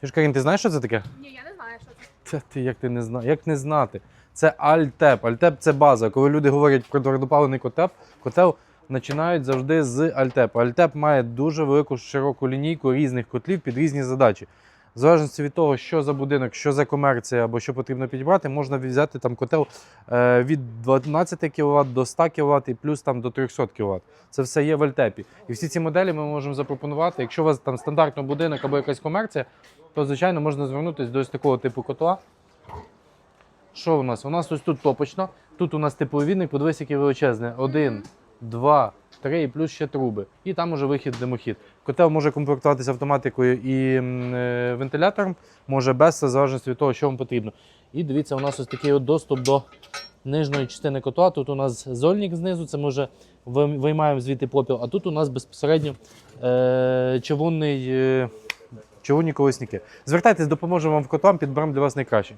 Ти Карін, ти знаєш, що це таке? Ні, я не знаю, що це. Та ти як ти не зна... як не знати? Це Альтеп. Альтеп це база. Коли люди говорять про твердопалений котел, котел починають завжди з Альтеп. Альтеп має дуже велику широку лінійку різних котлів під різні задачі. Залежності від того, що за будинок, що за комерція або що потрібно підібрати, можна взяти там котел е, від 12 кВт до 100 кВт і плюс там до 300 кВт. Це все є в Альтепі. І всі ці моделі ми можемо запропонувати. Якщо у вас там стандартний будинок або якась комерція, то звичайно можна звернутися до ось такого типу котла. Що у нас? У нас ось тут топочно. Тут у нас тепловідник, подивись, який величезний. Один, два, і плюс ще труби. І там уже вихід димохід. Котел може комплектуватися автоматикою і е, вентилятором, може без, залежності від того, що вам потрібно. І дивіться, у нас ось такий от доступ до нижньої частини котла. Тут у нас зольник знизу, це ми вже виймаємо звідти попіл, а тут у нас безпосередньо е, човунний. Е, Човунні колесники. Звертайтесь, допоможемо вам в котлам, підберемо для вас найкраще.